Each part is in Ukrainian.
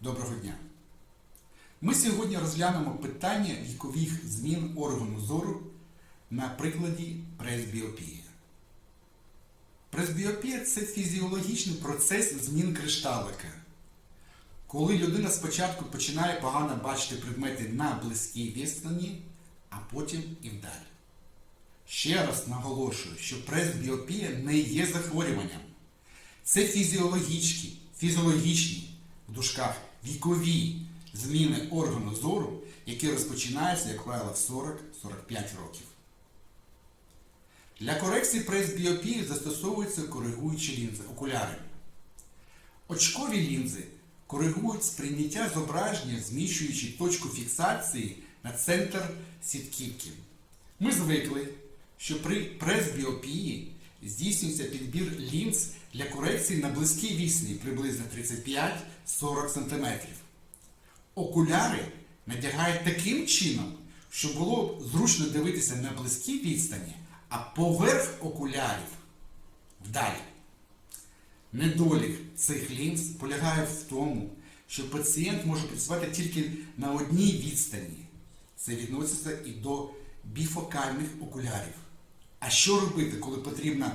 Доброго дня! Ми сьогодні розглянемо питання вікових змін органу зору на прикладі пресбіопії. Пресбіопія це фізіологічний процес змін кришталика. Коли людина спочатку починає погано бачити предмети на близькій відстані, а потім і вдалі. Ще раз наголошую, що пресбіопія не є захворюванням. Це фізіологічні, фізіологічні в дужках вікові зміни органу зору, які розпочинаються, як правило, в 40-45 років. Для корекції пресбіопії застосовуються коригуючі лінзи, окуляри. Очкові лінзи коригують сприйняття зображення, зміщуючи точку фіксації на центр сітківки. Ми звикли, що при пресбіопії здійснюється підбір лінз для корекції на близькій вісні приблизно 35-40 см. Окуляри надягають таким чином, щоб було зручно дивитися на близькій відстані, а поверх окулярів вдалі. Недолік цих лінз полягає в тому, що пацієнт може працювати тільки на одній відстані. Це відноситься і до біфокальних окулярів. А що робити, коли потрібно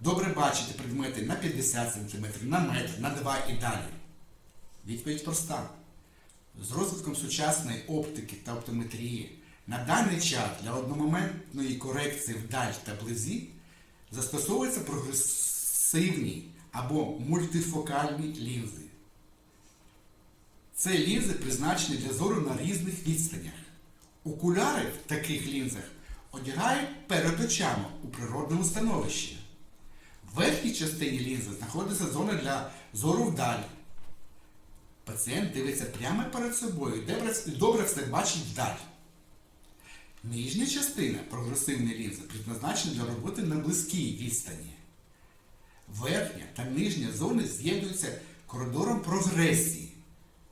добре бачити предмети на 50 см, на метр, на 2 і далі? Відповідь проста. З розвитком сучасної оптики та оптометрії на даний час для одномоментної корекції вдаль та близі застосовуються прогресивні або мультифокальні лінзи. Це лінзи призначені для зору на різних відстанях. Окуляри в таких лінзах одягають перед очами у природному становищі. В верхній частині лінзи знаходиться зона для зору вдаль. Пацієнт дивиться прямо перед собою і добре все бачить вдаль. Нижня частина прогресивної лінзи предназначена для роботи на близькій відстані. Верхня та нижня зони з'єднуються коридором прогресії,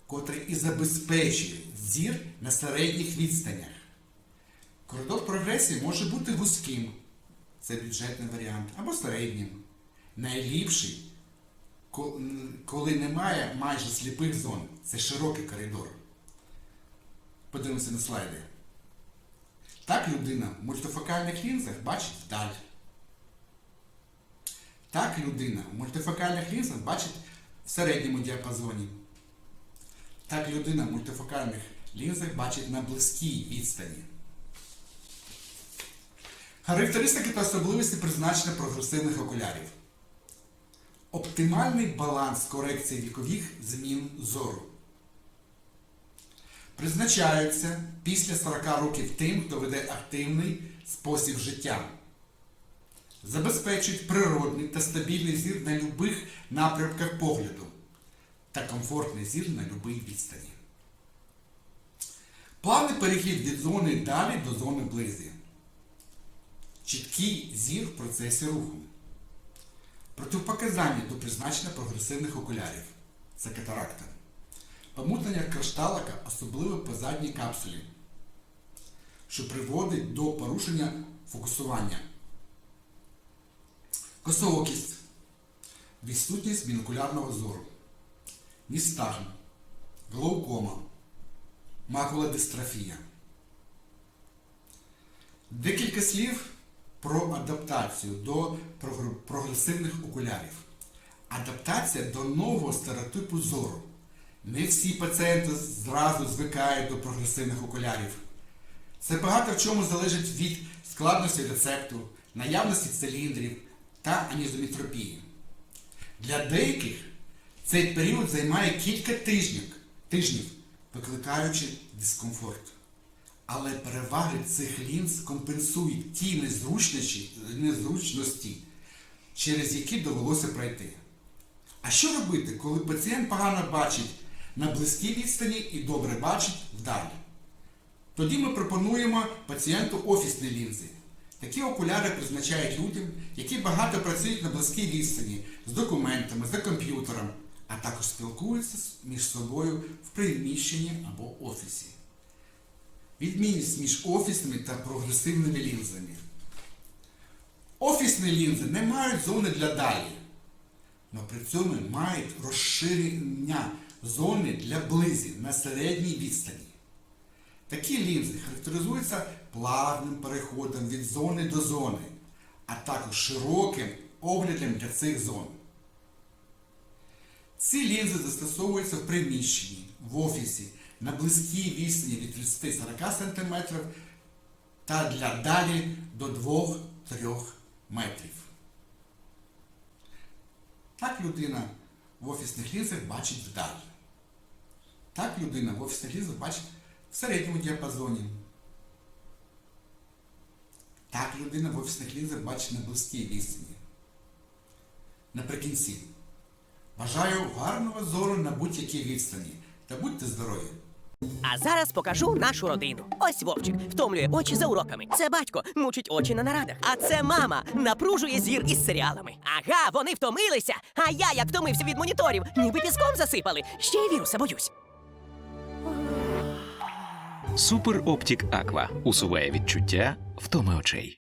котрий і забезпечує зір на середніх відстанях. Коридор прогресії може бути вузьким, це бюджетний варіант, або середнім. Найліпший, коли немає майже сліпих зон, це широкий коридор. Подивимося на слайди. Так людина в мультифокальних лінзах бачить вдаль. Так людина в мультифокальних лінзах бачить в середньому діапазоні. Так людина в мультифокальних лінзах бачить на близькій відстані. Характеристики та особливості призначення прогресивних окулярів. Оптимальний баланс корекції вікових змін зору. Призначаються після 40 років тим, хто веде активний спосіб життя. Забезпечують природний та стабільний зір на любих напрямках погляду та комфортний зір на будь-якій відстані. Плавний перехід від зони далі до зони близі. Чіткий зір в процесі руху. Протипоказання до призначення прогресивних окулярів. Це катаракта. Помутнення кришталика, особливо по задній капсулі, що приводить до порушення фокусування. Косоокість. Відсутність бінокулярного зору. Ністагм. Глаукома. Макулодистрофія. Декілька слів про адаптацію до прогресивних окулярів. Адаптація до нового стереотипу зору. Не всі пацієнти зразу звикають до прогресивних окулярів. Це багато в чому залежить від складності рецепту, наявності циліндрів та анізометропії. Для деяких цей період займає кілька тижнів, тижнів викликаючи дискомфорт. Але переваги цих лінз компенсують ті незручності, через які довелося пройти. А що робити, коли пацієнт погано бачить на близькій відстані і добре бачить вдалі? Тоді ми пропонуємо пацієнту офісні лінзи. Такі окуляри призначають людям, які багато працюють на близькій відстані з документами, за комп'ютером, а також спілкуються між собою в приміщенні або офісі. Відмінність між офісними та прогресивними лінзами. Офісні лінзи не мають зони для далі, але при цьому мають розширення зони для близі на середній відстані. Такі лінзи характеризуються плавним переходом від зони до зони, а також широким оглядом для цих зон. Ці лінзи застосовуються в приміщенні, в офісі, на близькій відстані від 30-40 см та для далі до 2-3 метрів. Так людина в офісних лінзах бачить вдаль. Так людина в офісних лінзах бачить в середньому діапазоні. Так людина в офісних лінзах бачить на близькій відстані. Наприкінці. Бажаю гарного зору на будь-якій відстані та будьте здорові! А зараз покажу нашу родину. Ось Вовчик втомлює очі за уроками. Це батько мучить очі на нарадах. А це мама напружує зір із серіалами. Ага, вони втомилися. А я як втомився від моніторів, ніби піском засипали. Ще й віруса боюсь. Супер Оптік Аква усуває відчуття втоми очей.